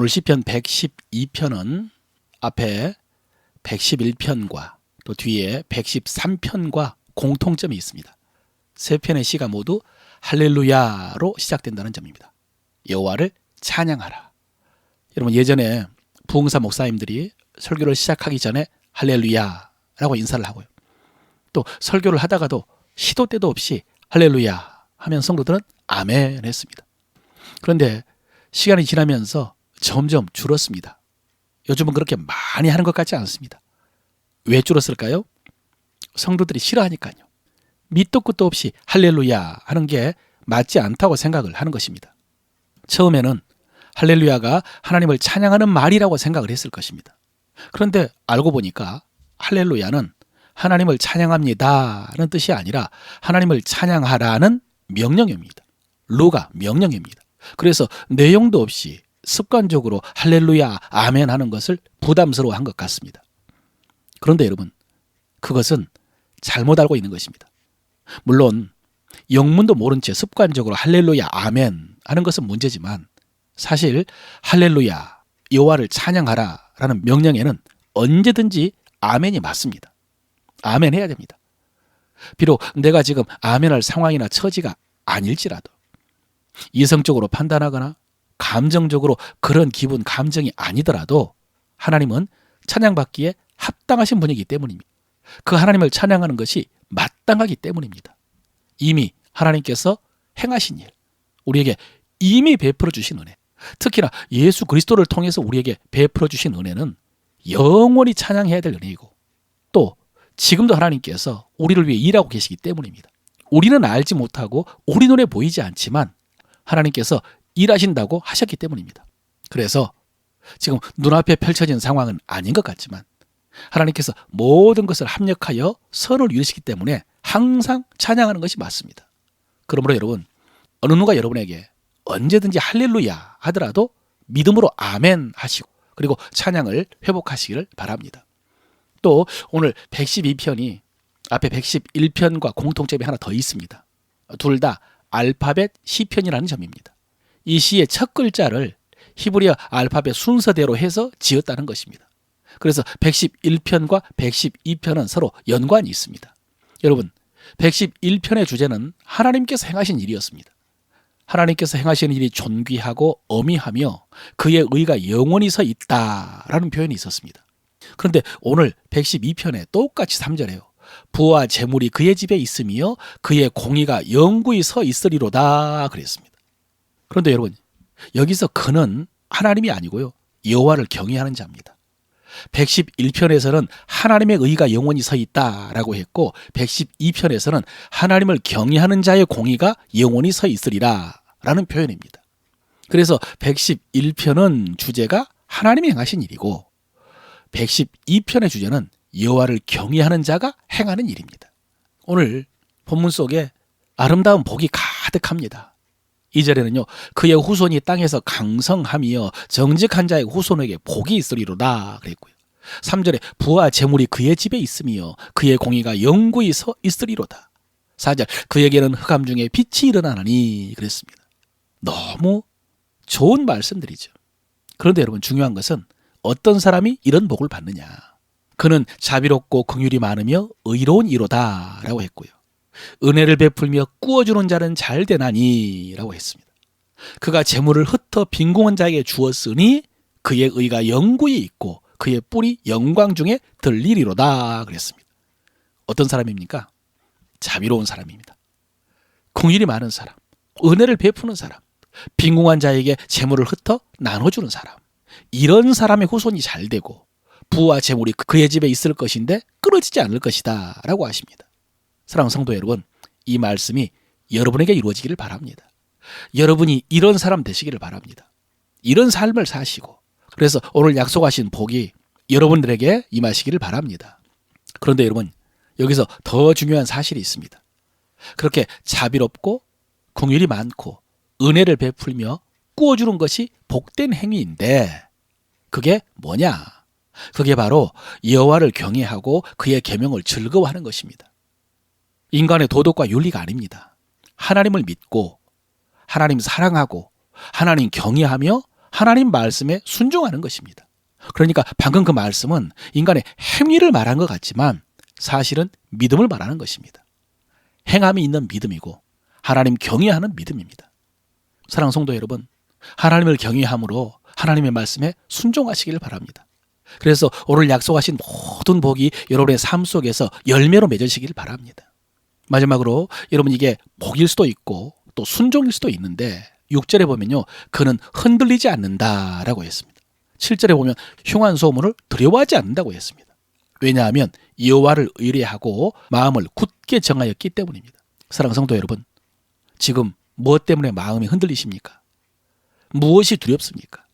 오늘 시편 112편은 앞에 111편과 또 뒤에 113편과 공통점이 있습니다. 세 편의 시가 모두 할렐루야로 시작된다는 점입니다. 여호와를 찬양하라. 여러분 예전에 부흥사 목사님들이 설교를 시작하기 전에 할렐루야라고 인사를 하고요. 또 설교를 하다가도 시도 때도 없이 할렐루야 하면 성도들은 아멘 했습니다. 그런데 시간이 지나면서 점점 줄었습니다. 요즘은 그렇게 많이 하는 것 같지 않습니다. 왜 줄었을까요? 성도들이 싫어하니까요. 밑도 끝도 없이 할렐루야 하는 게 맞지 않다고 생각을 하는 것입니다. 처음에는 할렐루야가 하나님을 찬양하는 말이라고 생각을 했을 것입니다. 그런데 알고 보니까 할렐루야는 하나님을 찬양합니다는 뜻이 아니라 하나님을 찬양하라는 명령입니다. 루가 명령입니다. 그래서 내용도 없이 습관적으로 할렐루야 아멘 하는 것을 부담스러워 한 것 같습니다. 그런데 여러분, 그것은 잘못 알고 있는 것입니다. 물론 영문도 모른 채 습관적으로 할렐루야 아멘 하는 것은 문제지만 사실 할렐루야 여호와를 찬양하라 라는 명령에는 언제든지 아멘이 맞습니다. 아멘 해야 됩니다. 비록 내가 지금 아멘할 상황이나 처지가 아닐지라도 이성적으로 판단하거나 감정적으로 그런 기분, 감정이 아니더라도 하나님은 찬양받기에 합당하신 분이기 때문입니다. 그 하나님을 찬양하는 것이 마땅하기 때문입니다. 이미 하나님께서 행하신 일, 우리에게 이미 베풀어 주신 은혜, 특히나 예수 그리스도를 통해서 우리에게 베풀어 주신 은혜는 영원히 찬양해야 될 은혜이고 또 지금도 하나님께서 우리를 위해 일하고 계시기 때문입니다. 우리는 알지 못하고 우리 눈에 보이지 않지만 하나님께서 일하신다고 하셨기 때문입니다. 그래서 지금 눈앞에 펼쳐진 상황은 아닌 것 같지만 하나님께서 모든 것을 합력하여 선을 이루시기 때문에 항상 찬양하는 것이 맞습니다. 그러므로 여러분 어느 누가 여러분에게 언제든지 할렐루야 하더라도 믿음으로 아멘 하시고 그리고 찬양을 회복하시기를 바랍니다. 또 오늘 112편이 앞에 111편과 공통점이 하나 더 있습니다. 둘 다 알파벳 시편이라는 점입니다. 이 시의 첫 글자를 히브리어 알파벳 순서대로 해서 지었다는 것입니다. 그래서 111편과 112편은 서로 연관이 있습니다. 여러분, 111편의 주제는 하나님께서 행하신 일이었습니다. 하나님께서 행하신 일이 존귀하고 어미하며 그의 의가 영원히 서 있다라는 표현이 있었습니다. 그런데 오늘 112편에 똑같이 3절에요. 부와 재물이 그의 집에 있으며 그의 공의가 영구히 서 있으리로다 그랬습니다. 그런데 여러분 여기서 그는 하나님이 아니고요. 여호와를 경외하는 자입니다. 111편에서는 하나님의 의가 영원히 서 있다라고 했고 112편에서는 하나님을 경외하는 자의 공의가 영원히 서 있으리라라는 표현입니다. 그래서 111편은 주제가 하나님이 행하신 일이고 112편의 주제는 여호와를 경외하는 자가 행하는 일입니다. 오늘 본문 속에 아름다운 복이 가득합니다. 이절에는요 그의 후손이 땅에서 강성하며 정직한 자의 후손에게 복이 있으리로다 그랬고요. 3절에 부와 재물이 그의 집에 있으며 그의 공의가 영구히 서 있으리로다. 4절 그에게는 흑암 중에 빛이 일어나니 그랬습니다. 너무 좋은 말씀들이죠. 그런데 여러분 중요한 것은 어떤 사람이 이런 복을 받느냐. 그는 자비롭고 긍휼이 많으며 의로운 이로다라고 했고요. 은혜를 베풀며 꾸어주는 자는 잘 되나니라고 했습니다. 그가 재물을 흩어 빈궁한 자에게 주었으니 그의 의가 영구히 있고 그의 뿔이 영광 중에 들리리로다 그랬습니다. 어떤 사람입니까? 자비로운 사람입니다. 긍휼이 많은 사람, 은혜를 베푸는 사람, 빈궁한 자에게 재물을 흩어 나눠주는 사람. 이런 사람의 후손이 잘 되고 부와 재물이 그의 집에 있을 것인데 끊어지지 않을 것이다 라고 하십니다. 사랑하는 성도 여러분, 이 말씀이 여러분에게 이루어지기를 바랍니다. 여러분이 이런 사람 되시기를 바랍니다. 이런 삶을 사시고 그래서 오늘 약속하신 복이 여러분들에게 임하시기를 바랍니다. 그런데 여러분, 여기서 더 중요한 사실이 있습니다. 그렇게 자비롭고 공율이 많고 은혜를 베풀며 꾸어주는 것이 복된 행위인데 그게 뭐냐? 그게 바로 여호와를 경외하고 그의 계명을 즐거워하는 것입니다. 인간의 도덕과 윤리가 아닙니다. 하나님을 믿고 하나님 사랑하고 하나님 경외하며 하나님 말씀에 순종하는 것입니다. 그러니까 방금 그 말씀은 인간의 행위를 말한 것 같지만 사실은 믿음을 말하는 것입니다. 행함이 있는 믿음이고 하나님 경외하는 믿음입니다. 사랑 성도 여러분, 하나님을 경외함으로 하나님의 말씀에 순종하시길 바랍니다. 그래서 오늘 약속하신 모든 복이 여러분의 삶 속에서 열매로 맺으시길 바랍니다. 마지막으로 여러분 이게 복일 수도 있고 또 순종일 수도 있는데 6절에 보면요. 그는 흔들리지 않는다라고 했습니다. 7절에 보면 흉한 소문을 두려워하지 않는다고 했습니다. 왜냐하면 여호와를 의뢰하고 마음을 굳게 정하였기 때문입니다. 사랑 성도 여러분, 지금 무엇 때문에 마음이 흔들리십니까? 무엇이 두렵습니까?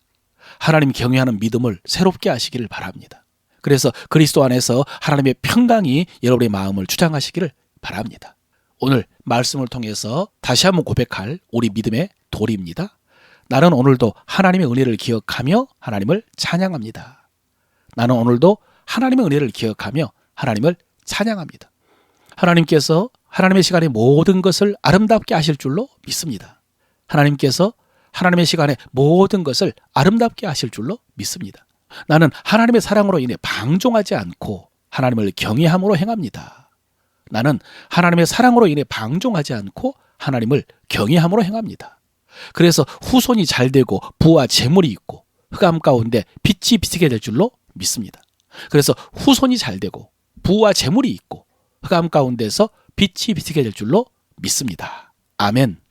하나님 경외하는 믿음을 새롭게 하시기를 바랍니다. 그래서 그리스도 안에서 하나님의 평강이 여러분의 마음을 주장하시기를 바랍니다. 오늘 말씀을 통해서 다시 한번 고백할 우리 믿음의 도리입니다. 나는 오늘도 하나님의 은혜를 기억하며 하나님을 찬양합니다. 나는 오늘도 하나님의 은혜를 기억하며 하나님을 찬양합니다. 하나님께서 하나님의 시간에 모든 것을 아름답게 하실 줄로 믿습니다. 하나님께서 하나님의 시간에 모든 것을 아름답게 하실 줄로 믿습니다. 나는 하나님의 사랑으로 인해 방종하지 않고 하나님을 경외함으로 행합니다. 나는 하나님의 사랑으로 인해 방종하지 않고 하나님을 경외함으로 행합니다. 그래서 후손이 잘 되고 부와 재물이 있고 흑암 가운데 빛이 비치게 될 줄로 믿습니다. 그래서 후손이 잘 되고 부와 재물이 있고 흑암 가운데서 빛이 비치게 될 줄로 믿습니다. 아멘.